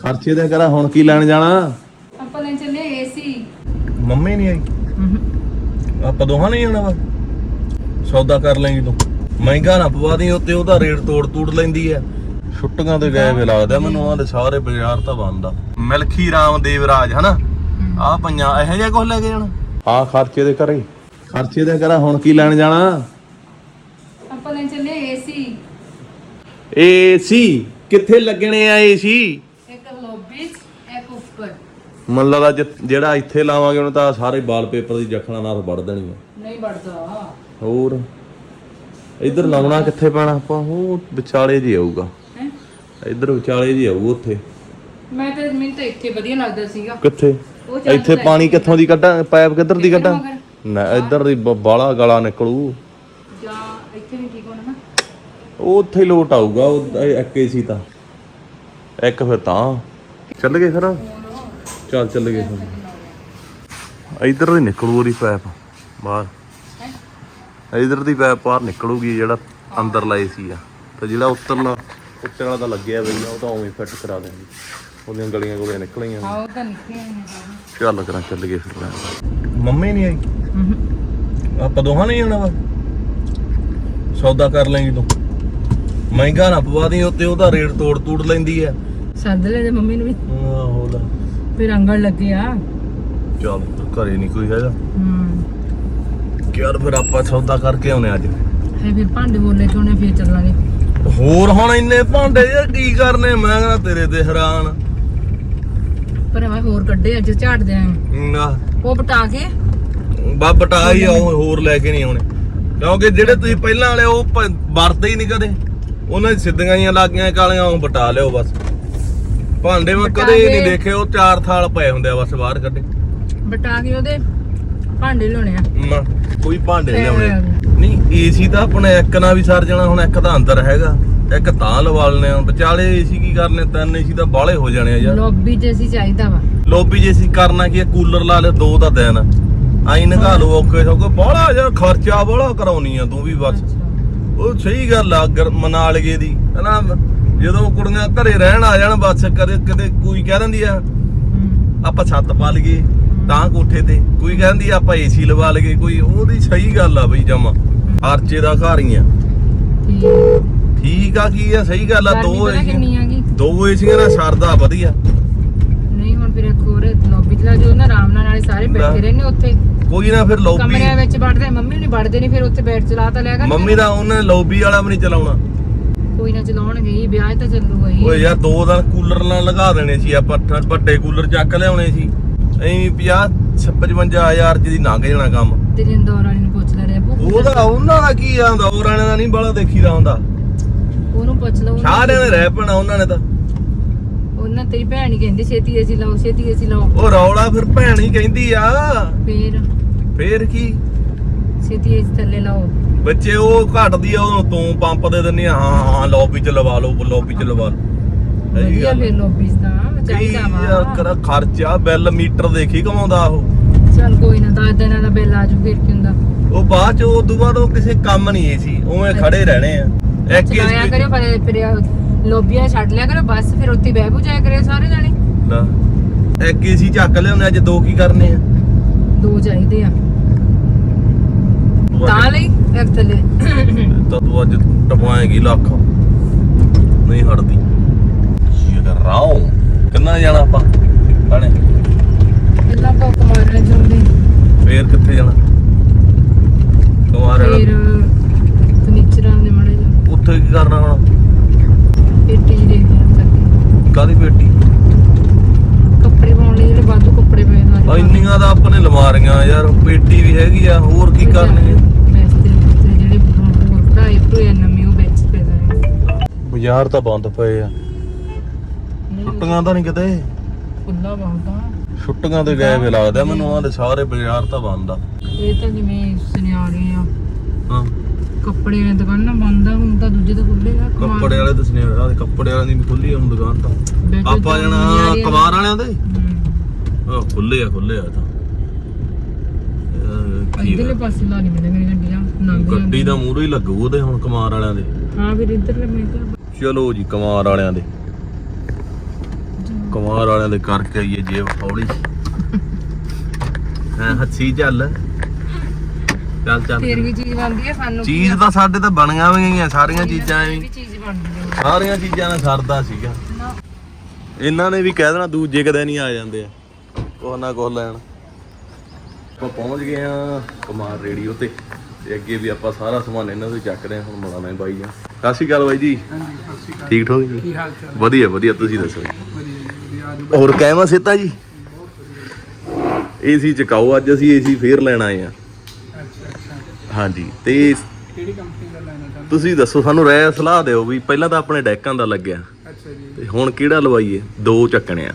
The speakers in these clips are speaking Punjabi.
ਖਰਚੇ ਦੇ ਕਰਾ ਹੁਣ ਕੀ ਲੈਣ ਜਾਣਾ? ਆਪਾਂ ਲੈ ਚੱਲੇ ਏਸੀ ਮੰਮੀ ਨਹੀਂ ਆਈ? ਆਪਾਂ ਦੋਹਾਂ ਨਹੀਂ ਜਾਣਾ ਵਾ। ਸੌਦਾ ਕਰ ਲੈਂਗੀ ਤੂੰ। ਮਹਿੰਗਾ ਨਾ ਪਵਾ ਦੀ ਉੱਤੇ ਉਹਦਾ ਰੇਟ ਤੋੜ ਤੂੜ ਲੈਂਦੀ ਐ। ਛੁੱਟੀਆਂ ਤੇ ਗਏ ਵੇ ਲੱਗਦਾ ਮੈਨੂੰ ਆਹ ਸਾਰੇ ਬਾਜ਼ਾਰ ਤਾਂ ਬੰਦ ਆ। ਮਿਲਖੀ ਰਾਮ ਦੇਵਰਾਜ ਹਨਾ? ਆ ਪੰਜਾਂ ਇਹੋ ਜਿਹਾ ਕੁਝ ਲੈ ਕੇ ਜਾਣਾ? ਆ ਖਰਚੇ ਦੇ ਕਰੇ ਖਰਚੇ ਦੇ ਕਰਾ ਹੁਣ ਕੀ ਲੈਣ ਜਾਣਾ? ਆਪਾਂ ਲੈ ਚੱਲੇ ਏਸੀ ਏਸੀ ਕਿੱਥੇ ਲੱਗਣੇ ਆ ਏਸੀ ਇੱਕ ਲੌਬੀ ਇੱਕ ਉੱਪਰ ਮਨ ਲੱਗਦਾ ਜਿ- ਜਿਹੜਾ ਇੱਥੇ ਲਾਵਾਂਗੇ ਉਹਨੂੰ ਤਾਂ ਸਾਰੇ ਵਾਲ ਪੇਪਰ ਦੀ ਜਖਣਾ ਨਾਲ ਵੜ ਦੇਣੀ ਆ। ਨਹੀਂ ਵੜਦਾ ਹੋਰ? ਇੱਧਰ ਲਾਉਣਾ ਕਿੱਥੇ ਪੈਣਾ? ਆਪਾਂ ਉਹ ਵਿਚਾਲੇ ਜੀ ਆਊਗਾ। ਹੈ? ਇੱਧਰ ਵਿਚਾਲੇ ਜੀ ਆਊ ਉੱਥੇ। ਮੈਂ ਤਾਂ ਮੈਨੂੰ ਤਾਂ ਇੱਥੇ ਵਧੀਆ ਲੱਗਦਾ ਸੀਗਾ। ਕਿੱਥੇ? ਉਹ ਚੱਲ ਇੱਥੇ ਪਾਣੀ ਕਿੱਥੋਂ ਦੀ ਕੱਢਾਂ? ਪਾਈਪ ਕਿੱਧਰ ਦੀ ਕੱਢਾਂ? ਨਾ ਇੱਧਰ ਦੀ ਬ- ਬਾਲਾ ਗਲਾ ਨਿਕਲੂ। ਜਾਂ ਇੱਥੇ ਵੀ ਠੀਕ ਹੋਣਾ ਨਾ। ਉਹ ਉੱਥੇ ਹੀ ਲੋਟ ਆਊਗਾ ਉਹ ਇੱਕ ਏਸੀ ਤਾਂ। ਇੱਕ ਫਿਰ ਤਾਂ। ਚੱਲ ਗਏ ਫਿਰ। ਚੱਲ ਚੱਲ ਗਏ ਫਿਰ ਇੱਧਰ ਦੀ ਨਿਕਲੂ ਉਹਦੀ ਪਾਈਪ ਬਾਹਰ। ਇੱਧਰ ਦੀ ਪਾਈਪ ਬਾਹਰ ਨਿਕਲੂਗੀ ਜਿਹੜਾ ਅੰਦਰ ਲਾਏ ਸੀ ਆ। ਤੇ ਜਿਹੜਾ ਉੱਤਰਲਾ ਉੱਤੇ ਵਾਲਾ ਤਾਂ ਲੱਗਿਆ ਬਈ ਉਹ ਤਾਂ ਉਵੇਂ ਫਿੱਟ ਕਰਾ ਦੇਣਗੇ। ਉਹਦੀਆਂ ਗਲੀਆਂ ਗੋਲੀਆਂ ਨਿਕਲੀਆਂ ਹਾਂ ਉਹ ਤਾਂ ਨਿਕਲਿਆ ਨਹੀਂ ਚੱਲ ਕਰਾਂ ਚੱਲ ਗਏ ਫਿਰ ਮੰਮੀ ਨਹੀਂ ਆਈ? ਆਪਾਂ ਦੋਹਾਂ ਨਹੀਂ ਜਾਣਾ ਵਾ? ਸੌਦਾ ਕਰ ਲੈਂਗੀ ਤੂੰ। ਮਹਿੰਗਾ ਨਾ ਪਵਾ ਦੀ ਉੱਤੇ ਉਹਦਾ ਰੇਟ ਤੋੜ ਤੂੜ ਲੈਂਦੀ ਐ ਸੱਦ ਲੈ ਤੇ ਮੰਮੀ ਨੂੰ ਵੀ। ਆਹੋ ਲੈ। ਫਿਰ ਅੰਗਲ ਲੱਗੇ ਆ। ਚੱਲ ਘਰੇ ਨਹੀਂ ਕੋਈ ਹੈਗਾ। ਹੂੰ। ਯਾਰ ਫਿਰ ਆਪਾਂ ਸੌਦਾ ਕਰਕੇ ਆਉਨੇ ਅੱਜ। ਹੈ ਫਿਰ ਭਾਂਡੇ ਬੋਲੇ ਕਿ ਉਹਨੇ ਫੇਰ ਚੱਲਾਂਗੇ। ਹੋਰ ਹੁਣ ਇੰਨੇ ਭਾਂਡੇ ਯਾਰ ਕੀ ਕਰਨੇ? ਮੈਂ ਕਹਿੰਦਾ ਤੇਰੇ ਤੇ ਹੈਰਾਨ। ਪਰ ਮੈਂ ਹੋਰ ਕੱਢੇ ਅੱਜ ਝਾੜ ਦੇ ਆਂ। ਨਾ। ਉਹ ਪਟਾ ਕੇ। ਬਾ ਬਟਾ ਹੀ ਆਉ ਹੋਰ ਲੈ ਕੇ ਨਹੀਂ ਆਉਣੇ। ਕਿਉਂਕਿ ਜਿਹੜੇ ਤੁਸੀਂ ਪਹਿਲਾਂ ਵਾਲੇ ਉਹ ਪ- ਵਰਤੇ ਹੀ ਨਹੀਂ ਕਦੇ। ਉਹਨਾਂ ਦੀ ਸਿੱਧੀਆਂ ਹੀ ਲੱਗੀਆਂ ਕਾਲੀਆਂ ਉਹ ਬਟਾ ਲਿਓ ਬਸ। ਭਾਂਡੇ ਮੈਂ ਕਦੇ ਕੇ- ਨਹੀਂ ਦੇਖੇ ਉਹ ਚਾਰ ਥਾਲ ਪਏ ਹੁੰਦੇ ਆ ਬਸ ਬਾਹਰ ਕੱਢੇ। ਬਟਾ ਕੇ ਉਹਦੇ ਭਾਂਡੇ ਲਾਉਣੇ ਆ। ਨਾ ਕੋਈ ਭਾਂਡੇ ਨਹੀਂ ਤੇ- ਲਿਆਉਣੇ। ਨਹੀਂ ਏਸੀ ਤਾਂ ਆਪਣੇ ਇੱਕ ਨਾਲ ਵੀ ਸਰ ਜਾਣਾ ਹੁਣ ਇੱਕ ਤਾਂ ਅੰਦਰ ਹੈਗਾ ਇੱਕ ਤਾਂ ਲਵਾ ਲੈਣੇ ਆ। ਵਿਚਾਲੇ ਏਸੀ ਕੀ ਕਰਨੇ ਤਿੰਨ ਏਸੀ ਤਾਂ ਬਾਹਲੇ ਹੋ ਜਾਣੇ ਆ ਯਾਰ। ਲੌਬੀ ਚ ਅਸੀਂ ਚਾਹੀਦਾ ਵਾ। ਲੋਬੀ ਜੇ ਅਸੀਂ ਕਰਨਾ ਕੀ ਆ, ਕੂਲਰ ਲਾ ਲੈ ਦੋ ਦਾ ਦਿਨ। ਆਈ ਨਗਾ ਲਓ ਓਕੇ ਸੋਕੇ ਬਾਹਲਾ ਯਾਰ ਖਰਚਾ ਬਾਹਲਾ ਕਰਾਉਣੀ ਆ ਤੂੰ ਵੀ ਬਸ। ਉਹ ਸਹੀ ਗੱਲ ਆ ਗਰ- ਮਨਾ ਲਗੇ ਦੀ। ਹਨਾ? ਜਦੋਂ ਕੁੜੀਆਂ ਘਰੇ ਰਹਿਣ ਆ ਜਾਣ ਬਸ ਕਦੇ ਕਦੇ ਕੋਈ ਕਹਿ ਦਿੰਦੀ ਆ। ਆਪਾਂ ਛੱਤ ਪਾ ਲਈਏ ਤਾਂ ਕੋਠੇ ਤੇ। ਕੋਈ ਕਹਿੰਦੀ ਆਪਾਂ ਏਸੀ ਲਵਾ ਲਈਏ ਕੋਈ ਉਹਦੀ ਸਹੀ ਗੱਲ ਆ ਬਈ ਜਮਾ। ਖਰਚੇ ਦਾ ਘਰ ਹੀ ਆ। ਠੀਕ। ਆ ਕੀ ਆ ਸਹੀ ਗੱਲ ਆ ਦੋ ਦੋ ਏਸੀਆਂ ਨਾਲ ਸਰਦਾ ਵਧੀਆ। ਨਹੀਂ ਹੁਣ ਫਿਰ ਇੱਕ ਹੋਰ ਲੌਬੀ ਚ ਲਾ ਜੋ ਨਾ ਆਰਾਮ ਨਾਲ ਨਾਲੇ ਸਾਰੇ ਬੈਠੇ ਰਹਿੰਦੇ ਉੱਥੇ। ਕੋਈ ਨਾ ਫਿਰ ਲੋਬੀ ਕਮਰਿਆਂ ਵਿੱਚ ਵੜਦੇ ਮੰਮੀ ਨਹੀਂ ਵੜਦੇ ਨਹੀਂ ਫਿਰ ਉੱਥੇ ਬੈਠ ਚਲਾ ਤਾਂ ਲਿਆ ਕਰ ਮੰਮੀ ਦਾ ਉਹਨੇ ਲੋਬੀ ਵਾਲਾ ਵੀ ਨਹੀਂ ਚਲਾਉਣਾ। ਕੋਈ ਨਾ ਚਲਾਉਣਗੇ ਹੀ ਵਿਆਹ ਤਾਂ ਚੱਲੂਗਾ ਹੀ। ਓਏ ਯਾਰ ਦੋ ਦਿਨ ਕੂਲਰ ਨਾਲ ਲਗਾ ਦੇਣੇ ਸੀ ਆਪਾਂ ਠ- ਵੱਡੇ ਕੂਲਰ ਚੱਕ ਲਿਆਉਣੇ ਸੀ। ਐਂ 50 55000 ਚ ਦੀ ਲੰਘ ਜਾਣਾ ਕੰਮ। ਤੇਰੀ ਇੰਦੌਰ ਵਾਲੀ ਨੂੰ ਪੁੱਛ ਲੈ ਰਿਹਾ ਭੁੱਖ ਉਹਦਾ ਉਹਨਾਂ ਦਾ ਕੀ ਆਂਦਾ ਉਹ ਰਾਣੇ ਦਾ ਨਹੀਂ ਬੜਾ ਦੇਖੀਦਾ ਹੁੰਦਾ। ਉਹਨੂੰ ਪੁੱਛ ਲਓ ਸਾਰਿਆਂ ਨੇ ਰਹਿ ਪੈਣਾ ਉਹਨਾਂ ਨੇ ਤਾਂ। ਉਹਨਾਂ ਤੇਰੀ ਭੈਣ ਹੀ ਕਹਿੰਦੀ ਛੇਤੀ ਅਸੀਂ ਲਾਓ ਛੇਤੀ ਅਸੀਂ ਲਾਓ। ਉਹ ਰੌਲਾ ਫਿਰ ਭੈਣ ਹੀ ਕਹਿੰਦੀ ਆ। ਫੇਰ? ਫੇਰ ਕੀ? ਛੇਤੀ ਅਸੀਂ ਥੱਲੇ ਲਾਓ। ਬੱਚੇ ਉਹ ਘਟਦੀ ਆ ਉਦੋਂ ਤੂੰ ਪੰਪ ਦੇ ਦਿੰਨੀ ਆ ਹਾਂ ਹਾਂ ਲੌਬੀ ਚ ਲਵਾ ਲਓ ਲੌਬੀ ਚ ਲਵਾ ਲਓ। ਵਧੀਆ ਗੱਲ। ਫਿਰ ਲੋਬੀਸ ਦਾ ਕੀ ਚਾਹੀਦਾ ਯਾਰ ਵਾ ਕਰ ਖਰਚਾ ਬਿੱਲ ਮੀਟਰ ਦੇਖੀ ਕਮਾਉਂਦਾ ਉਹ। ਚੱਲ ਕੋਈ ਨਾ ਦਸ ਦਿਨਾਂ ਦਾ ਬਿੱਲ ਆ ਜੂ ਫਿਰ ਕੀ ਹੁੰਦਾ? ਉਹ ਬਾਅਦ ਚ ਉਦੋਂ ਬਾਅਦ ਉਹ ਕਿਸੇ ਕੰਮ ਨਹੀਂ ਏ ਸੀ ਉਵੇਂ ਖੜੇ ਰਹਿਣੇ ਆ। ਇੱਕ ਚਲਾਇਆ ਹੀ ਕਰਿਓ ਫਿਰ ਫਿਰ ਲੋਬੀਆਂ ਛੱਡ ਲਿਆ ਕਰੋ ਬਸ ਫਿਰ ਉੱਥੇ ਬਹਿ ਬੂ ਜਾਇਆ ਕਰਿਓ ਸਾਰੇ ਜਾਣੇ। ਨਾ। ਇੱਕ ਏਸੀ ਚੱਕ ਲਿਆਉਂਦੇ ਅੱਜ ਦੋ ਕੀ ਕਰਨੇ ਆ? ਦੋ ਚਾਹੀਦੇ ਆ। ਤੂੰ ਲਈ ਥੱਲੇ ਤਾਂ ਤੂੰ ਅੱਜ ਟਪਾਏਗੀ ਲੱਖ। ਨਹੀਂ ਹਟਦੀ। ਇਹ ਤਾਂ ਰਾਉ ਕਿੰਨਾ ਜਾਣਾ ਆਪਾਂ? ਕਾਣੇ ਪਹਿਲਾਂ ਪੋਕ ਮਾਰਨੇ ਚਾਹੁੰਦੇ ਫੇਰ ਕਿੱਥੇ ਜਾਣਾ? ਕੁਮਾਰ ਫਿਰ ਫਰਨੀਚਰਾਂ ਦੇ ਮੜੇ ਜਾ ਉੱਥੇ ਕੀ ਕਰਨਾ ਹੁਣ? ਪੇਟੀ ਜੀ ਦੇਖਦੇ ਆ ਚੱਕੇ ਕਾਦੀ ਪੇਟੀ? ਕੱਪੜੇ ਪਾਉਣ ਲਈ ਜਿਹੜੇ ਵਾਧੂ ਕੱਪੜੇ ਪਏ ਆ ਸਾਰੇ ਇੰਨੀਆਂ ਦਾ ਆਪਣੇ ਲਮਾਰੀਆਂ ਯਾਰ। ਪੇਟੀ ਵੀ ਹੈਗੀ ਆ ਹੋਰ ਕੀ ਕਰਨੇ ਮੈਸਤਰੀ ਪੁੱਤਰੀ ਜਿਹੜੇ ਹੋਰ ਕਢਾਈ ਭੂਏ ਨਵੀਂ ਉਹ ਵਿੱਚ ਪਏ ਨੇ ਬਾਜ਼ਾਰ ਤਾਂ ਬੰਦ ਪਏ ਆ। ਛੁੱਟੀਆਂ ਤਾਂ ਨਹੀਂ ਕਿਤੇ? ਖੁੱਲਾ ਬਹੁਤਾ ਛੁੱਟੀਆਂ ਤੇ ਗਏ ਵੇ ਲੱਗਦਾ ਮੈਨੂੰ ਆਹ ਸਾਰੇ ਬਾਜ਼ਾਰ ਤਾਂ ਬੰਦ ਆ। ਇਹ ਤਾਂ ਜਿਵੇਂ ਸੁਨਿਆਰੇ ਆ। ਹਾਂ। ਕੱਪੜੇ ਦੀਆਂ ਦੁਕਾਨਾਂ ਬੰਦ ਆ ਹੁਣ ਤਾਂ ਦੂਜੇ ਤਾਂ ਖੁੱਲੇ ਆ। ਕੱਪੜੇ ਵਾਲੇ ਤਾਂ ਸੁਨੇਹਾ ਆਹ ਕੱਪੜੇ ਵਾਲਿਆਂ ਦੀ ਵੀ ਖੁੱਲੀ ਆ ਹੁਣ ਦੁਕਾਨ ਤਾਂ। ਆਪਾਂ ਜਾਣਾ ਸੁਨਿਆਰੇ ਆ। ਕਮਾਰ ਵਾਲਿਆਂ ਦੇ। ਆ ਖੁੱਲੇ ਆ ਖੁੱਲੇ ਆ ਤਾਂ। ਇੱਧਰਲੇ ਪਾਸੇ ਲਾ ਨਹੀਂ ਮਿਲੇ ਮੇਰੀ ਗੱਡੀਆਂ ਲੰਘ ਗੱਡੀ ਦਾ ਮੂਹਰੋਂ ਹੀ ਲੱਗੂ ਉਹਦੇ ਹੁਣ ਕਮਾਰ ਵਾਲਿਆਂ ਦੇ। ਹਾਂ ਫਿਰ ਇੱਧਰਲੇ ਮੈਂ ਕਿਹਾ ਚਲੋ ਜੀ ਕਮਾਰ ਵਾਲਿਆਂ ਦੇ। ਕੁਮਾਰ ਵਾਲਿਆਂ ਦੇ ਕਰਕੇ ਆਈਏ ਜੇਬ ਹੌਲੀ ਹਾਂ ਹੱਸੀ ਚੱਲ ਚੱਲ ਚੱਲ। ਫੇਰ ਵੀ ਚੀਜ਼ ਬਣਦੀ ਹੈ ਸਾਨੂੰ ਚੀਜ਼ ਤਾਂ ਸਾਡੇ ਤਾਂ ਬਣੀਆਂ ਹੋਈਆਂ ਸਾਰੀਆਂ ਚੀਜ਼ਾਂ ਵੀ ਵੀ ਚੀਜ਼ ਬਣਦੀ ਹੈ। ਸਾਰੀਆਂ ਚੀਜ਼ਾਂ ਨਾਲ ਸਰਦਾ ਸੀਗਾ। ਇਹਨਾਂ ਨੇ ਵੀ ਕਹਿ ਦੇਣਾ ਦੂਜੇ ਕਦੇ ਨਹੀਂ ਆ ਜਾਂਦੇ ਆ। ਕੋਹ ਨਾ ਕੋਹ ਲੈਣ। ਆਪਾਂ ਪਹੁੰਚ ਗਏ ਆ ਕੁਮਾਰ ਰੇਡੀਓ ਤੇ ਤੇ ਅੱਗੇ ਵੀ ਆਪਾਂ ਸਾਰਾ ਸਮਾਨ ਇਹਨਾਂ ਤੋਂ ਚੱਕਦੇ ਆ ਹੁਣ ਮਿਲਾਣਾ ਬਾਈ ਜੀ ਸਤਿ ਸ਼੍ਰੀ ਅਕਾਲ ਬਾਈ ਜੀ। ਹਾਂਜੀ ਸਤਿ ਸ਼੍ਰੀ ਅਕਾਲ। ਠੀਕ ਠਾਕ ਜੀ? ਕੀ ਹਾਲ ਚਾਲ? ਵਧੀਆ ਵਧੀਆ ਤੁਸੀਂ ਦੱਸੋ ਹੋਰ ਕਹਿਵਾ ਸਿੱਤਾ ਜੀ? ਏਸੀ ਚਕਾਓ ਅੱਜ ਅਸੀਂ ਏਸੀ ਫੇਰ ਲੈਣ ਆਏ ਆ। ਹਾਂਜੀ ਤੇ ਕਿਹੜੀ ਕੰਪਨੀ ਦਾ ਲੈਣਾ ਚਾਹੁੰਦੇ ਤੁਸੀਂ ਦੱਸੋ ਸਾਨੂੰ ਰਾਏ ਸਲਾਹ ਦਿਓ ਵੀ ਪਹਿਲਾਂ ਤਾਂ ਆਪਣੇ ਡੈਕਾਂ ਦਾ ਲੱਗਿਆ। ਅੱਛਾ ਜੀ। ਤੇ ਹੁਣ ਕਿਹੜਾ ਲਵਾਈਏ? ਦੋ ਚੱਕਣੇ ਆ।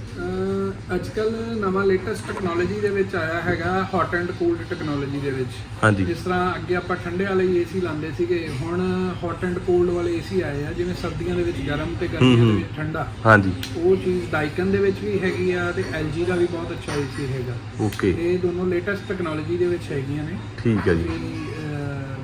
ਅੱਜ ਕੱਲ ਨਵਾਂ ਲੇਟੈਸਟ ਟੈਕਨੋਲੋਜੀ ਦੇ ਵਿੱਚ ਆਇਆ ਹੈਗਾ ਹੌਟ ਐਂਡ ਕੂਲਡ ਟੈਕਨੋਲੋਜੀ ਦੇ ਵਿੱਚ। ਹਾਂਜੀ। ਜਿਸ ਤਰ੍ਹਾਂ ਅੱਗੇ ਆਪਾਂ ਠੰਡੇ ਵਾਲੇ ਏਸੀ ਲਾਉਂਦੇ ਸੀਗੇ ਹੁਣ ਹੌਟ ਐਂਡ ਕੋਲਡ ਵਾਲੇ ਏਸੀ ਆਏ ਆ ਜਿਵੇਂ ਸਰਦੀਆਂ ਦੇ ਵਿੱਚ ਗਰਮ ਤੇ ਗਰਮੀਆਂ ਦੇ ਵਿੱਚ ਠੰਡਾ। ਹਾਂਜੀ। ਉਹ ਚੀਜ਼ ਡਾਈਕਨ ਦੇ ਵਿੱਚ ਵੀ ਹੈਗੀ ਆ ਤੇ LG ਦਾ ਵੀ ਬਹੁਤ ਅੱਛਾ ਏਸੀ ਹੈਗਾ। ਓਕੇ ਇਹ ਦੋਨੋਂ ਲੇਟੈਸਟ ਟੈਕਨੋਲੋਜੀ ਦੇ ਵਿੱਚ ਹੈਗੀਆਂ ਨੇ। ਠੀਕ ਹੈ ਜੀ।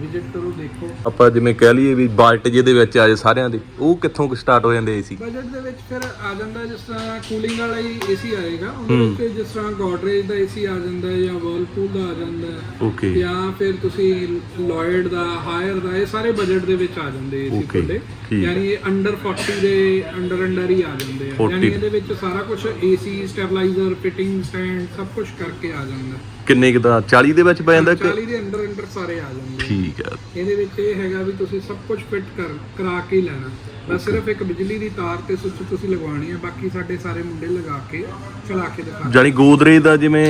ਵਿਜ਼ਿਟ ਕਰੋ ਦੇਖੋ। ਆਪਾਂ ਜਿਵੇਂ ਕਹਿ ਲਈਏ ਵੀ ਬਾਲਟ ਜਿਹਦੇ ਵਿੱਚ ਆ ਜਾਏ ਸਾਰਿਆਂ ਦੇ ਉਹ ਕਿੱਥੋਂ ਕੁ ਸਟਾਰਟ ਹੋ ਜਾਂਦੇ ਏਸੀ ਬਜਟ ਦੇ ਵਿੱਚ ਫਿਰ ਆ ਜਾਂਦਾ ਜਿਸ ਤਰ੍ਹਾਂ ਕੂਲਿੰਗ ਵਾਲਾ ਹੀ ਏਸੀ ਆਏਗਾ। ਉਹਦੇ ਵਿੱਚ ਜਿਸ ਤਰ੍ਹਾਂ ਗੋਡਰੇਜ ਦਾ ਏਸੀ ਆ ਜਾਂਦਾ ਜਾਂ ਵਰਲਪੂਲ ਦਾ ਆ ਜਾਂਦਾ ਓਕੇ ਜਾਂ ਫਿਰ ਤੁਸੀਂ ਲੋਇਡ ਦਾ ਹਾਇਰ ਦਾ ਇਹ ਸਾਰੇ ਬਜਟ ਦੇ ਵਿੱਚ ਆ ਜਾਂਦੇ ਏਸੀ ਤੁਹਾਡੇ। ਯਾਨੀ ਇਹ ਅੰਡਰ 40 ਦੇ ਅੰਡਰ ਅੰਡਰ ਹੀ ਆ ਜਾਂਦੇ ਆ। 40 ਯਾਨੀ ਇਹਦੇ ਵਿੱਚ ਸਾਰਾ ਕੁਝ ਏਸੀ ਸਟੈਬਲਾਈਜ਼ਰ ਫਿਟਿੰਗ ਸਟੈਂਡ ਸਭ ਕੁਝ ਕਰਕੇ ਆ ਜਾਂਦਾ। ਕਿੰਨੇ ਕੁ ਦਾ? 40 ਦੇ ਵਿੱਚ ਪੈ ਜਾਂਦਾ ਕਿ 40 ਦੇ ਅੰਡਰ ਅੰਡਰ ਸਾਰੇ ਆ ਜਾਂਦੇ। ਠੀਕ ਹੈ ਇਹਦੇ ਵਿੱਚ ਇਹ ਹੈਗਾ ਵੀ ਤੁਸੀਂ ਸਭ ਕੁਝ ਫਿੱਟ ਕਰ ਕਰਾ ਕੇ ਹੀ ਲੈਣਾ। ਬਸ ਸਿਰਫ ਇੱਕ ਬਿਜਲੀ ਦੀ ਤਾਰ ਤੇ ਸੁੱਚ ਤੁਸੀਂ ਲਗਵਾਉਣੀ ਹੈ ਬਾਕੀ ਸਾਡੇ ਸਾਰੇ ਮੁੰਡੇ ਲਗਾ ਕੇ ਚਲਾ ਕੇ ਦਿਖਾ ਜਾਨੀ ਗੋਦਰੇਜ ਦਾ ਜਿਵੇਂ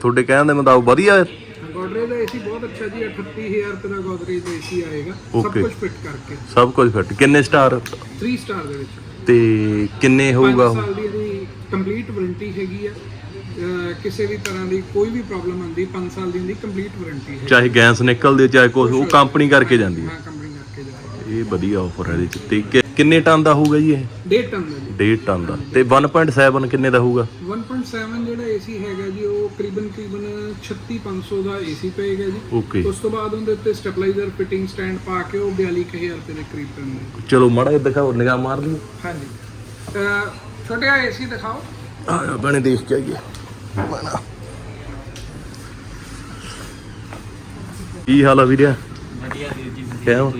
ਤੁਹਾਡੇ ਕਹਿਣ ਦੇ ਮੁਤਾਬਕ ਵਧੀਆ ਹੈ? ਗੋਦਰੇਜ ਦਾ ਏਸੀ ਬਹੁਤ ਅੱਛਾ ਜੀ 38000 ਰੁਪਏ ਦਾ ਗੋਦਰੇਜ ਦਾ ਏਸੀ ਆਏਗਾ। ਸਭ Okay. ਕੁਝ ਫਿੱਟ ਕਰਕੇ। ਸਭ ਕੁਝ ਫਿੱਟ ਕਿੰਨੇ ਸਟਾਰ 3 ਸਟਾਰ ਦੇ ਵਿੱਚ। ਤੇ ਕਿੰਨੇ ਹੋਊਗਾ 5 ਸਾਲ ਦੀ ਇਹਦੀ ਕੰਪਲੀਟ ਵਾਰੰਟੀ ਹੈਗੀ ਆ। ਕਿਸੇ ਵੀ ਤਰ੍ਹਾਂ ਦੀ ਕੋਈ ਵੀ ਪ੍ਰੋਬਲਮ ਆਉਂਦੀ 5 ਸਾਲ ਦੀ ਇਹਦੀ ਕੰਪਲੀਟ ਵਾਰੰਟੀ ਹੈ। ਚਾਹੇ ਗੈਸ ਨਿਕਲਦੇ ਚਾਹੇ ਕੁਝ ਉਹ ਕੰਪਨੀ ਕਰਕੇ ਜਾਂਦੀ ਹੈ। ਹਾਂ ਕੰਪਨੀ ਕਰਕੇ ਜਾਏਗਾ ਇਹ ਵਧੀਆ ਆਫਰ ਹੈ ਇਹਦੇ ਚ। ਤੇ ਕਿ- ਕਿੰਨੇ ਟਨ ਦਾ ਹੋਊਗਾ ਜੀ ਇਹ? ਡੇਢ ਟਨ ਦਾ ਜੀ। 1.5 ਟਨ ਦਾ। ਤੇ 1.7 ਕਿੰਨੇ ਦਾ ਹੋਊਗਾ? 1.7 ਜਿਹੜਾ ਏਸੀ ਹੈਗਾ ਜੀ ਉਹ ਕਰੀਬਨ ਕਰੀਬਨ 36500 ਦਾ ਏਸੀ ਪਏਗਾ ਜੀ। ਓਕੇ ਉਸ ਤੋਂ ਬਾਅਦ ਉਹਦੇ ਉੱਤੇ ਸਟੈਬਲਾਈਜ਼ਰ ਫਿਟਿੰਗ ਸਟੈਂਡ ਪਾ ਕੇ ਉਹ 42000 ਰੁਪਏ ਦੇ ਕਰੀਬ ਪੈਂਦਾ ਚਲੋ ਮਾੜਾ ਦਿਖਾਓ ਨਿਗਾਹ ਮਾਰ ਲਈ ਹਾਂਜੀ। ਅਹ ਛੋਟੇ ਏਸੀ ਦਿਖਾਓ। ਆ ਬਣੇ ਦੇਖ ਕੇ ਆਈਏ। ਬਣਾ ਕੀ ਹਾਲ ਆ ਵੀਰਿਆ? ਵਧੀਆ ਵੀਰ ਜੀ ਕਿਉਂ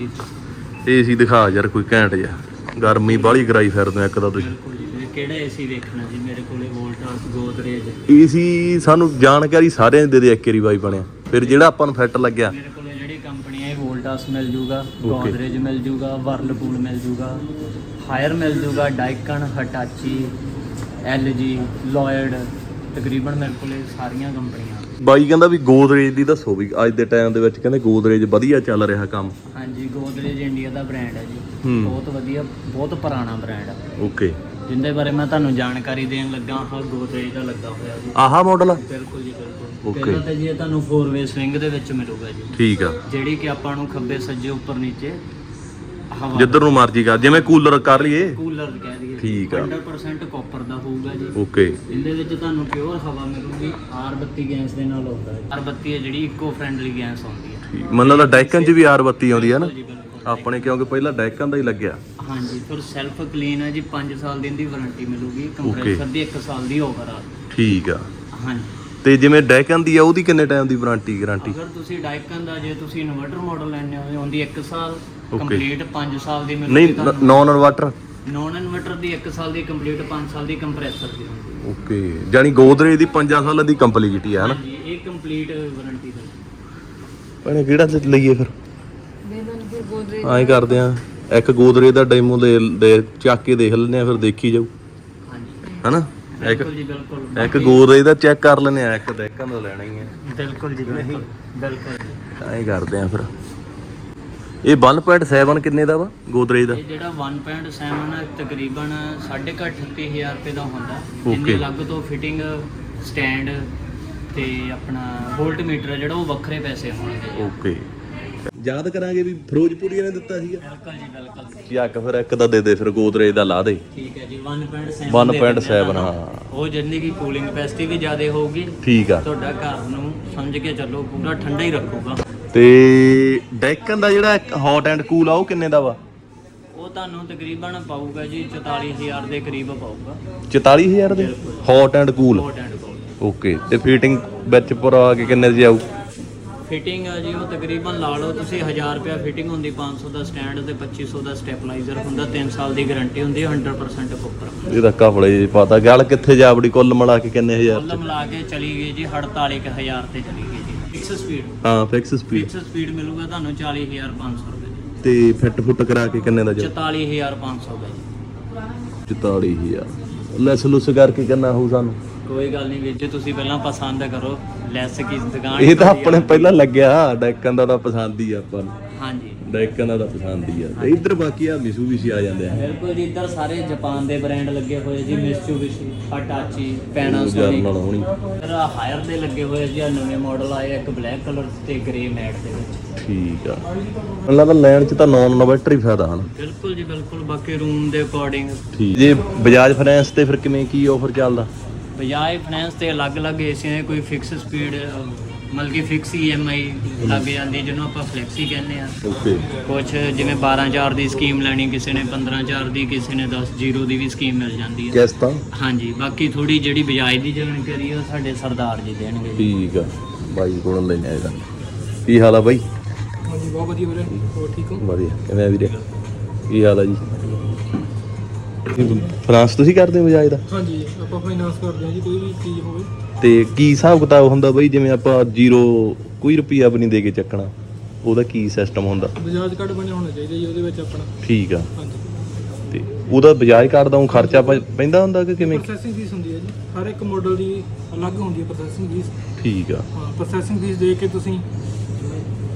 ਏਸੀ ਦਿਖਾ ਯਾਰ ਕੋਈ ਘੈਂਟ ਜਿਹਾ। ਗਰਮੀ ਬਾਹਲੀ ਕਰਾਈ ਫਿਰਦੇ ਇੱਕ ਤਾਂ ਤੁਸੀਂ। ਬਿਲਕੁਲ ਜੀ ਵੀਰੇ, ਕਿਹੜਾ ਏਸੀ ਵੇਖਣਾ ਜੀ ਮੇਰੇ ਕੋਲੇ ਵੋਲਟਾਸ ਗੋਦਰੇਜ ਏਸੀ ਸਾਨੂੰ ਜਾਣਕਾਰੀ ਸਾਰਿਆਂ ਦੇ ਦੇ ਇੱਕ ਵਾਰੀ ਬਾਈ ਬਣਿਆ। ਫਿਰ ਜਿਹੜਾ ਆਪਾਂ ਨੂੰ ਫਿੱਟ ਲੱਗਿਆ। ਮੇਰੇ ਕੋਲੇ ਜਿਹੜੀ ਕੰਪਨੀ ਹੈ ਵੋਲਟਾਸ ਮਿਲ ਜੂਗਾ ਗੋਦਰੇਜ ਮਿਲ ਜੂਗਾ ਵਰਲਪੂਲ ਮਿਲ ਜੂਗਾ ਹਾਇਰ ਮਿਲ ਜੂਗਾ ਡਾਈਕਨ ਹਟਾਚੀ ਐਲਜੀ ਲੋਇਡ। ਤਕਰੀਬਨ ਮੇਰੇ ਕੋਲੇ ਸਾਰੀਆਂ ਕੰਪਨੀਆਂ ਬਾਈ ਕਹਿੰਦਾ ਵੀ ਗੋਦਰੇਜ ਦੀ ਦੱਸੋ ਵੀ ਅੱਜ ਦੇ ਟਾਈਮ ਦੇ ਵਿੱਚ ਕਹਿੰਦੇ ਗੋਦਰੇਜ ਵਧੀਆ ਚੱਲ ਰਿਹਾ ਕੰਮ। ਹਾਂਜੀ ਗੋਦਰੇਜ ਇੰਡੀਆ ਦਾ ਬ੍ਰਾਂਡ ਹੈ ਜੀ। ਹੂੰ। ਬਹੁਤ ਵਧੀਆ ਬਹੁਤ ਪੁਰਾਣਾ ਬ੍ਰਾਂਡ ਹੈ। ਓਕੇ ਜਿੰਦੇ ਬਾਰੇ ਮੈਂ ਤੁਹਾਨੂੰ ਜਾਣਕਾਰੀ ਦੇਣ ਲੱਗਾ ਹਾਂ ਗੋਦਰੇਜ ਦਾ ਲੱਗਾ ਹੋਇਆ ਜੀ। ਆਹਾ ਮਾਡਲ ਬਿਲਕੁਲ ਜੀ ਬਿਲਕੁਲ। Okay. ਪਹਿਲਾਂ ਤਾਂ ਜੀ ਇਹ ਤੁਹਾਨੂੰ 4-ਵੇ ਸਵਿੰਗ ਦੇ ਵਿੱਚ ਮਿਲੂਗਾ ਜੀ। ਠੀਕ ਆ। ਜਿਹੜੀ ਕਿ ਆਪਾਂ ਨੂੰ ਖੱਬੇ ਸੱਜੇ ਉੱਪਰ ਨੀਚੇ ਜਿੱਧਰ ਨੂੰ ਮਰਜ਼ੀ ਕਰ ਜਿਵੇਂ ਕੂਲਰ ਕਰ ਲਈਏ। ਕੂਲਰ ਕਹਿ ਦਈਏ। ਠੀਕ ਆ। 100% ਕਾਪਰ ਦਾ ਹੋਊਗਾ ਜੀ। ਓਕੇ। ਇਹਦੇ ਵਿੱਚ ਤੁਹਾਨੂੰ ਪਿਓਰ ਹਵਾ ਮਿਲੂਗੀ R32 ਗੈਸ ਦੇ ਨਾਲ ਆਉਂਦਾ ਹੈ R32 ਹੈ ਜਿਹੜੀ ਇਕੋ ਫ੍ਰੈਂਡਲੀ ਗੈਸ ਆਉਂਦੀ ਹੈ। ਠੀਕ ਮੈਨੂੰ ਲੱਗਦਾ ਡੈਕਨ 'ਚ ਵੀ ਆਰ ਬੱਤੀ ਆਉਂਦੀ ਹੈ ਨਾ? ਜੀ ਬਿਲਕੁਲ। ਆਪਣੇ ਕਿਉਂਕਿ ਪਹਿਲਾਂ ਡੈਕਨ ਦਾ ਹੀ ਲੱਗਿਆ। ਹਾਂਜੀ ਫਿਰ ਸੈਲਫ ਕਲੀਨ ਹੈ ਜੀ 5 ਸਾਲ ਦੀ ਇਹਦੀ ਵਾਰੰਟੀ ਮਿਲੂਗੀ। ਕੰਪਰੈਸਰ ਦੀ 1 ਸਾਲ ਦੀ ਓਵਰਆਲ ਠੀਕ ਆ। ਹਾਂਜੀ। ਤੇ ਜਿਵੇਂ ਡੈਕਨ ਦੀ ਆ ਉਹਦੀ ਕਿੰਨੇ ਟਾਈਮ ਦੀ ਵਾਰੰਟੀ ਗਾਰੰਟੀ ਅਗਰ ਤੁਸੀਂ ਡਾਈਕਨ ਦਾ ਜੇ ਤੁਸੀਂ ਇਨਵਰਟਰ ਮਾਡਲ ਲੈਣੇ ਹੋ ਉਹਦੀ 1 ਸਾਲ Okay. ਕੰਪਲੀਟ 5 ਸਾਲ ਦੀ ਨਹੀਂ ਮਿਲੂਗੀ ਤੁਹਾਨੂੰ। ਨੌਨ ਇਨਵਰਟਰ ਨੌਨ ਇਨਵਰਟਰ ਦੀ 1 ਸਾਲ ਦੀ ਕੰਪਲੀਟ 5 ਸਾਲ ਦੀ ਕੰਪਰੈਸਰ ਦੀ ਹੁੰਦੀ ਹੈ। ਓਕੇ ਜਾਨੀ ਗੋਦਰੇਜ ਦੀ 5 ਸਾਲਾਂ ਦੀ ਕੰਪਲੀਟੀ ਆ ਹਨਾ? ਹਾਂਜੀ ਇਹ ਕੰਪਲੀਟ ਵਾਰੰਟੀ ਦਾ। ਭੈਣੇ ਕਿਹੜਾ ਤੇ ਲਈਏ ਫਿਰ? ਦੇ ਦੋ ਫਿਰ ਗੋਦਰੇ ਐਂ ਕਰਦੇ ਆ ਇੱਕ ਗੋਦਰੇਜ ਦਾ ਡੈਮੋ ਦੇ ਦੇ ਚੱਕ ਕੇ ਦੇਖ ਲੈਂਦੇ ਆ ਫਿਰ ਦੇਖੀ ਜਾਊ। ਹਾਂਜੀ। ਹਨਾ? ਇੱਕ ਬਿਲਕੁਲ ਜੀ ਬਿਲਕੁਲ। ਇੱਕ ਗੋਦਰੇਜ ਦਾ ਚੈੱਕ ਕਰ ਲੈਂਦੇ ਆ ਇੱਕ ਡੈਕਨ ਦਾ ਲੈਣਾ ਹੀ ਆ। ਬਿਲਕੁਲ ਜੀ ਬਿਲਕੁਲ ਬਿਲਕੁਲ ਜੀ। ਐਂ ਕਰਦੇ ਆ ਫਿਰ। ਇਹ 1.7 ਕਿੰਨੇ ਦਾ ਵਾ ਗੋਦਰੇਜ ਦਾ? ਇਹ ਜਿਹੜਾ 1.7 ਹੈ ਤਕਰੀਬਨ 38000 ਰੁਪਏ ਦਾ ਹੁੰਦਾ। Okay. ਜਿੰਦੇ ਅਲੱਗ ਤੋਂ ਫਿਟਿੰਗ ਸਟੈਂਡ ਤੇ ਆਪਣਾ ਵੋਲਟ ਮੀਟਰ ਜਿਹੜਾ ਉਹ ਵੱਖਰੇ ਪੈਸੇ ਹੋਣਗੇ। ਓਕੇ ਯਾਦ ਕਰਾਂਗੇ ਵੀ ਫਿਰੋਜ਼ਪੁਰੀ ਨੇ ਦਿੱਤਾ ਸੀਗਾ। ਬਿਲਕੁਲ ਜੀ ਬਿਲਕੁਲ। ਯਾਕ ਫਿਰ ਇੱਕ ਦਾ ਦੇ ਦੇ ਫਿਰ ਗੋਦਰੇਜ ਦਾ ਲਾ ਦੇ। ਠੀਕ ਹੈ ਜੀ 1.7 1.7 ਹਾਂ। ਉਹ ਜਿੰਨੀ ਕੀ ਕੂਲਿੰਗ ਕਪੈਸਿਟੀ ਵੀ ਜ਼ਿਆਦਾ ਹੋਊਗੀ ਠੀਕ ਆ। ਤੁਹਾਡਾ ਘਰ ਨੂੰ ਸਮਝ ਕੇ ਚੱਲੋ ਪੂਰਾ ਠੰਡਾ ਹੀ ਰੱਖੂਗਾ। ਤੇ ਡੈਕਨ ਦਾ ਜਿਹੜਾ ਹੌਟ ਐਂਡ ਕੂਲ ਆ ਉਹ ਕਿੰਨੇ ਦਾ ਵਾ? ਉਹ ਤੁਹਾਨੂੰ ਤਕਰੀਬਨ ਪਾਊਗਾ ਜੀ 44000 ਦੇ ਕਰੀਬ ਪਾਊਗਾ। 44000 ਦੇ? Hot and cool coat and coat okay ਤੇ ਫਿਟਿੰਗ ਵਿੱਚ ਪੂਰਾ ਆ ਕੇ ਕਿੰਨੇ ਦੀ ਆਊ? ਫਿਟਿੰਗ ਆ ਜੀ ਉਹ ਤਕਰੀਬਨ ਲਾ ਲਓ ਤੁਸੀਂ 1000 ਰੁਪਿਆ ਫਿਟਿੰਗ ਹੁੰਦੀ 500 ਦਾ ਸਟੈਂਡ ਤੇ 2500 ਦਾ ਸਟੈਪਲਾਈਜ਼ਰ ਹੁੰਦਾ 3 ਸਾਲ ਦੀ ਗਾਰੰਟੀ ਹੁੰਦੀ ਹੈ 100% ਕੋਪਰ ਇਹ ਤਾਂ ਕਫਲੇ ਜੀ ਪਤਾ। ਗੱਲ ਕਿੱਥੇ ਜਾ ਵੜੀ ਕੁੱਲ ਮਿਲਾ ਕੇ ਕਿੰਨੇ ਹਜ਼ਾਰ ਕੁੱਲ ਮਿਲਾ ਕੇ ਚਲੀ ਗਈ ਜੀ 48000 ਤੇ ਚਲੀ ਗਈ ਜੀ। ਫਿਕਸ ਸਪੀਡ ਹਾਂ ਫਿਕਸ ਸਪੀਡ ਫਿਕਸ ਸਪੀਡ ਮਿਲੂਗਾ ਤੁਹਾਨੂੰ 40500 ਰੁਪਏ ਤੇ ਫਿੱਟ ਫੁੱਟ ਕਰਾ ਕੇ ਕਿੰਨੇ ਦਾ ਜਾ 44500 ਰੁਪਏ ਜੀ। 44000 ਲੈਸ ਲੁਸ ਕਰਕੇ ਕਿੰਨਾ ਹੋਊ ਸਾਨੂੰ? ਕੋਈ ਗੱਲ ਨਹੀਂ ਵੀਰ ਜੀ ਤੁਸੀਂ ਪਹਿਲਾਂ ਪਸੰਦ ਕਰੋ ਲੈਸ ਕੀ ਦੁਕਾਨ ਇਹ ਤਾਂ। ਆਪਣੇ ਪਹਿਲਾਂ ਲੱਗਿਆ ਡੈਕਾਂ ਦਾ ਤਾਂ ਪਸੰਦ ਹੀ ਆ ਆਪਾਂ ਨੂੰ। ਹਾਂਜੀ। ਡੈਕਾਂ ਦਾ ਤਾਂ ਪਸੰਦ ਹੀ ਆ। ਤੇ ਇੱਧਰ ਬਾਕੀ ਆ ਮਿਸੂ ਵੀ ਸੀ ਆ ਜਾਂਦੇ ਆ। ਬਿਲਕੁਲ ਜੀ ਇੱਧਰ ਸਾਰੇ ਜਾਪਾਨ ਦੇ ਬ੍ਰਾਂਡ ਲੱਗੇ ਹੋਏ ਜੀ ਮਿਸਚੂਬਿਸ਼ੀ ਹਟਾਚੀ ਜਰਨਲ ਪੈਨਾਸੋਨਿਕ ਹੋਣੀ। ਫਿਰ ਹਾਇਰ ਦੇ ਲੱਗੇ ਹੋਏ ਜੀ ਆਹ ਨਵੇਂ ਮਾਡਲ ਆਏ ਆ, ਇੱਕ ਬਲੈਕ ਕਲਰ ਤੇ ਗ੍ਰੇ ਮੈਟ ਦੇ ਵਿੱਚ। ਠੀਕ ਆ। ਮੈਨੂੰ ਲੱਗਦਾ ਲੈਣ ਚ ਤਾਂ ਨੌਨ ਇਨਵਰਟਰ ਹੀ ਫਾਇਦਾ ਹਨ। ਬਿਲਕੁਲ ਜੀ ਬਿਲਕੁਲ ਬਾਕੀ ਰੂਮ ਦੇ ਅਕੋਰਡਿੰਗ ਠੀਕ। ਜੇ ਬਜਾਜ ਫਾਈਨੈਂਸ ਤੇ ਫਿਰ ਕਿਵੇਂ ਕੀ ਆਫਰ ਚੱਲਦਾ? ਬਜਾਏ ਫਾਈਨੈਂਸ ਤੇ ਅਲੱਗ-ਅਲੱਗ ਏਸੀਆਂ ਦੇ ਕੋਈ ਫਿਕਸ ਸਪੀਡ ਮਤਲਬ ਕਿ ਫਿਕਸ ਈਐਮਆਈ ਲੱਗ ਜਾਂਦੀ ਜਿਹਨੂੰ ਆਪਾਂ ਫਲੈਕਸੀ ਕਹਿੰਦੇ ਆ। ਓਕੇ ਕੁਝ ਜਿਵੇਂ 12000 ਦੀ ਸਕੀਮ ਲੈਣੀ ਕਿਸੇ ਨੇ 15000 ਦੀ ਕਿਸੇ ਨੇ 10 ਜ਼ੀਰੋ ਦੀ ਵੀ ਸਕੀਮ ਮਿਲ ਜਾਂਦੀ ਹੈ ਕਿਸ ਤਾਂ ਹਾਂਜੀ ਬਾਕੀ ਥੋੜੀ ਜਿਹੜੀ ਬਜਾਜ ਦੀ ਜਾਣਕਾਰੀ ਉਹ ਸਾਡੇ ਸਰਦਾਰ ਜੀ ਦੇਣਗੇ ਠੀਕ ਆ। ਬਾਈ ਕੋਲੋਂ ਲੈਣੇ ਇਹਦਾ। ਕੀ ਹਾਲ ਆ ਬਾਈ? ਹਾਂਜੀ ਬਹੁਤ ਵਧੀਆ ਵੀਰੇ। ਹੋਰ ਠੀਕ ਹੋ? ਵਧੀਆ। ਕਿਵੇਂ ਆ ਵੀਰੇ? ਕੀ ਹਾਲ ਆ ਜੀ? ਫਰਾਂਸ ਤੁਸੀਂ ਕਰਦੇ ਹੋ ਬਜਾਜ ਦਾ? ਹਾਂਜੀ ਆਪਾਂ ਫਾਈਨਾਂਸ ਕਰਦੇ ਹਾਂ ਜੀ ਕੋਈ ਵੀ ਚੀਜ਼ ਹੋਵੇ। ਤੇ ਕੀ ਹਿਸਾਬ ਕਿਤਾਬ ਹੁੰਦਾ ਬਈ ਜਿਵੇਂ ਆਪਾਂ ਜ਼ੀਰੋ ਕੋਈ ਰੁਪਈਆ ਵੀ ਨਹੀਂ ਦੇ ਕੇ ਚੱਕਣਾ ਉਹਦਾ ਕੀ ਸਿਸਟਮ ਹੁੰਦਾ? ਬਜਾਜ ਕਾਰਡ ਬਣਿਆ ਹੋਣਾ ਚਾਹੀਦਾ ਜੀ ਉਹਦੇ ਵਿੱਚ ਆਪਣਾ। ਠੀਕ ਆ। ਹਾਂਜੀ। ਤੇ ਉਹਦਾ ਬਜਾਜ ਕਾਰਡ ਦਾ ਊਂ ਖਰਚਾ ਪ- ਪੈਂਦਾ ਹੁੰਦਾ ਕਿ ਕਿਵੇਂ? ਪ੍ਰੋਸੈਸਿੰਗ ਫੀਸ ਹੁੰਦੀ ਹੈ ਜੀ। ਹਰ ਇੱਕ ਮਾਡਲ ਦੀ ਅਲੱਗ ਹੁੰਦੀ ਹੈ ਪ੍ਰੋਸੈਸਿੰਗ ਫੀਸ ਠੀਕ ਆ। ਹਾਂ ਪ੍ਰੋਸੈਸਿੰਗ ਫੀਸ ਦੇ ਕੇ ਤੁਸੀਂ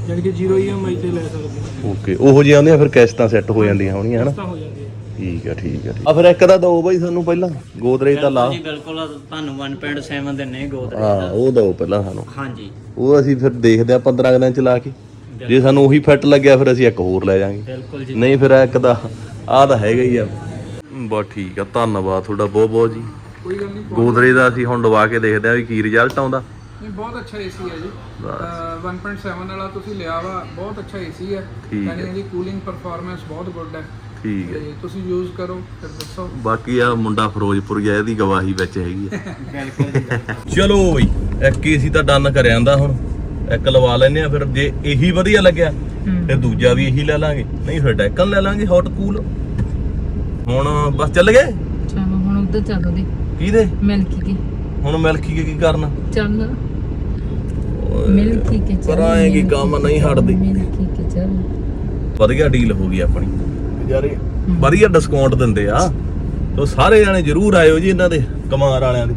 ਯਾਨੀ ਕਿ 0 EMI ਤੇ ਲੈ ਸਕਦੇ ਹੋ। ਓਕੇ ਉਹੋ ਜਿਹੇ ਆਉਂਦੇ ਆ ਫਿਰ ਕਿਸ਼ਤਾਂ ਸੈੱਟ ਹੋ ਜਾਂਦੀਆਂ ਹੋਣੀਆਂ ਹਨਾ? ਤਾਂ ਹੋ ਜਾਂਦੀ ਹੈ ਠੀਕ ਆ ਠੀਕ ਆ ਠੀਕ ਆ। ਫਿਰ ਇੱਕ ਦਾ ਦੋ ਬਾਈ ਸਾਨੂੰ ਪਹਿਲਾਂ ਗੋਦਰੇਜ ਦਾ ਲਾ। ਜੀ ਬਿਲਕੁਲ ਤੁਹਾਨੂੰ 1.7 ਦਿੰਨੇ ਗੋਦਰੇ ਹਾਂ ਉਹ ਦੋ ਪਹਿਲਾਂ ਸਾਨੂੰ। ਹਾਂਜੀ। ਉਹ ਅਸੀਂ ਫਿਰ ਦੇਖਦੇ ਆ 15 ਕੁ ਦਿਨ ਚਲਾ ਕੇ। ਜੇ ਸਾਨੂੰ ਉਹੀ ਫਿੱਟ ਲੱਗਿਆ ਫਿਰ ਅਸੀਂ ਇੱਕ ਹੋਰ ਲੈ ਜਾਾਂਗੇ। ਬਿਲਕੁਲ ਜੀ। ਨਹੀਂ ਫਿਰ ਇੱਕ ਦਾ ਆਹ ਤਾਂ ਹੈਗਾ ਹੀ ਆ। ਬਸ ਠੀਕ ਆ ਧੰਨਵਾਦ ਤੁਹਾਡਾ ਬਹੁਤ ਬਹੁਤ ਜੀ। ਕੋਈ ਗੱਲ ਨਹੀਂ ਗੋਦਰੇ ਦਾ ਅਸੀਂ ਹੁਣ ਲਵਾ ਕੇ ਦੇਖਦੇ ਆ ਵੀ ਕੀ ਰਿਜ਼ਲਟ ਆਉਂਦਾ। ਇਹ ਬਹੁਤ ਅੱਛਾ ਏਸੀ ਹੈ ਜੀ। ਬਸ। ਅਹ 1.7 ਵਾਲਾ ਤੁਸੀਂ ਲਿਆ ਵਾ ਬਹੁਤ ਅੱਛਾ ਏਸੀ ਹੈ ਠੀਕ ਯਾਨੀ ਹੈ। ਇਹਦੀ ਕੂਲਿੰਗ ਪਰਫਾਰਮੈਂਸ ਬਹੁਤ ਗੁੱਡ ਹੈ ਠੀਕ ਹੈ। ਤੇ ਤੁਸੀਂ ਯੂਜ਼ ਕਰੋ ਫਿਰ ਦੱਸੋ। ਬਾਕੀ ਆ ਮੁੰਡਾ ਫਿਰੋਜ਼ਪੁਰ ਗਿਆ ਇਹਦੀ ਗਵਾਹੀ ਵਿੱਚ ਹੈਗੀ ਬਿਲਕੁਲ ਚਲੋ ਬਈ ਇੱਕ ਏਸੀ ਤਾਂ ਡਨ ਕਰ ਆਂਦਾ ਹੁਣ। ਇੱਕ ਲਵਾ ਲੈਨੇ ਆ ਫਿਰ ਜੇ ਇਹੀ ਵਧੀਆ ਲੱਗਿਆ ਫਿਰ ਦੂਜਾ ਵੀ ਇਹੀ ਲੈ ਲਾਂਗੇ। ਨਹੀਂ ਫਿਰ ਡੈਕਨ ਲੈ ਲਾਂਗੇ ਹੌਟ ਕੂਲ ਹੁਣ ਬਸ ਚੱਲ ਗਏ? ਚਲੋ ਹੁਣ ਉੱਧਰ ਚੱਲੋ ਦੇ ਕਿਹਦੇ? ਮਿਲਕੀ ਕੇ। ਹੁਣ ਮਿਲਕੀ ਕੇ ਕੀ ਕਰਨਾ? ਚੱਲ। ਮਿਲਕੀ ਕੇ ਚੱਲ। ਪਰਾਂ ਇਹ ਕੀ ਕੰਮ ਨਹੀਂ ਹਟਦੇ। ਮਿਲਕੀ ਕੇ ਚੱਲ। ਵਧੀਆ ਡੀਲ ਹੋ ਗਈ ਆਪਣੀ। ਯਾਰੇ ਵਧੀਆ ਡਿਸਕਾਊਂਟ ਦਿੰਦੇ ਆ। ਤੋ ਸਾਰੇ ਜਾਣੇ ਜਰੂਰ ਆਇਓ ਜੀ ਇਹਨਾਂ ਦੇ ਕਮਾਰ ਵਾਲਿਆਂ ਦੇ।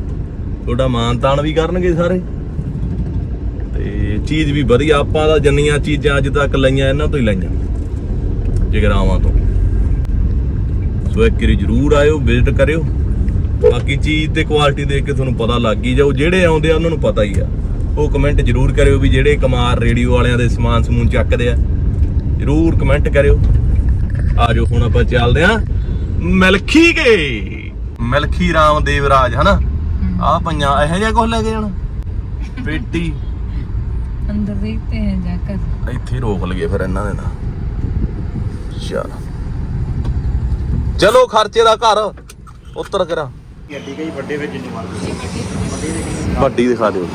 ਤੁਹਾਡਾ ਮਾਨ ਤਾਨ ਵੀ ਕਰਨਗੇ ਸਾਰੇ। ਤੇ ਚੀਜ਼ ਵੀ ਵਧੀਆ, ਆਪਾਂ ਦਾ ਜੰਨੀਆਂ ਚੀਜ਼ਾਂ ਅੱਜ ਤੱਕ ਲਈਆਂ, ਇਹਨਾਂ ਤੋਂ ਹੀ ਲਈਆਂ। ਜਗਰਾਵਾਂ ਤੋਂ। ਸੋ ਇੱਕ ਵਾਰੀ ਜਰੂਰ ਆਇਓ ਵਿਜ਼ਿਟ ਕਰਿਓ। ਬਾਕੀ ਚੀਜ਼ ਤੇ ਕੁਆਲਿਟੀ ਦੇਖ ਕੇ ਤੁਹਾਨੂੰ ਪਤਾ ਲੱਗ ਹੀ ਜਾਊ। ਜਿਹੜੇ ਆਉਂਦੇ ਆ, ਉਹਨਾਂ ਨੂੰ ਪਤਾ ਹੀ ਆ। ਉਹ ਕਮੈਂਟ ਜਰੂਰ ਕਰਿਓ ਵੀ ਜਿਹੜੇ ਕਮਾਰ ਰੇਡੀਓ ਵਾਲਿਆਂ ਦੇ ਸਮਾਨ ਸਮੂਨ ਚੱਕਦੇ ਆ। ਜਰੂਰ ਕਮੈਂਟ ਕਰਿਓ। ਆਜੋ ਹੁਣ ਆਪਾਂ ਚੱਲਦੇ ਆ ਮਿਲਖੀ ਕੇ। ਮਿਲਖੀ ਰਾਮ ਦੇਵਰਾਜ ਹਨਾ? ਆ ਪੰਜਾਂ ਇਹੋ ਜਿਹਾ ਕੁਝ ਲੈ ਕੇ ਜਾਣਾ? ਪੇਟੀ। ਅੰਦਰ ਦੇਖਤੇ ਹੈ ਜਾਕਰ ਇੱਥੇ ਰੋਕ ਲਈਏ ਫਿਰ ਇਹਨਾਂ ਦੇ ਨਾਲ। ਚਲ। ਚਲੋ ਖਰਚੇ ਦਾ ਘਰ ਉੱਤਰ ਕਰਾ। ਗੱਡੀ ਕਈ ਵੱਡੇ ਵਿੱਚ ਨਹੀਂ ਮਾਰਦੇ ਵੱਡੀ ਦਿਖਾ ਦਿਓ।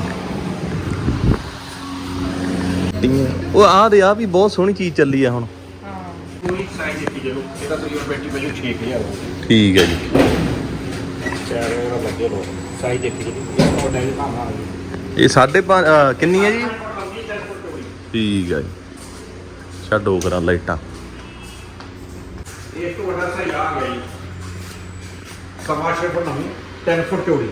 ਉਹ ਆਹ ਦੇ ਆ ਵੀ ਬਹੁਤ ਸੋਹਣੀ ਚੀਜ਼ ਚੱਲੀ ਆ ਹੁਣ। ਕੋਈ ਸਾਈਜ਼ ਦੇਖੀ ਚਲੋ ਇਹਦਾ ਤਕਰੀਬਨ ਬੈਟਰੀ ਵਜੂ 6000 ਠੀਕ ਹੈ ਜੀ। ਚਾਰ ਉਹ ਲੱਗੇ ਲੋ ਸਾਈਜ਼ ਦੇਖੀ ਚਲੋ ਇਹ ਤੁਹਾਡਾ ਇਹ ਭਾਵਨਾ ਆ ਗਈ ਇਹ ਸਾਢੇ ਪੰਜ ਅਹ ਕਿੰਨੀ ਹੈ ਜੀ? ਠੀਕ ਹੈ ਜੀ। ਛੱਡੋ ਕਰਾਂ ਲਾਈਟਾਂ। ਇਹ ਤੋਂ ਵੱਡਾ ਸਾਈਜ਼ ਆ ਗਿਆ ਜੀ। ਸਵਾ ਛੇ ਫੁੱਟ ਨਹੀਂ 10 ਫੁੱਟ ਚੌੜੀ।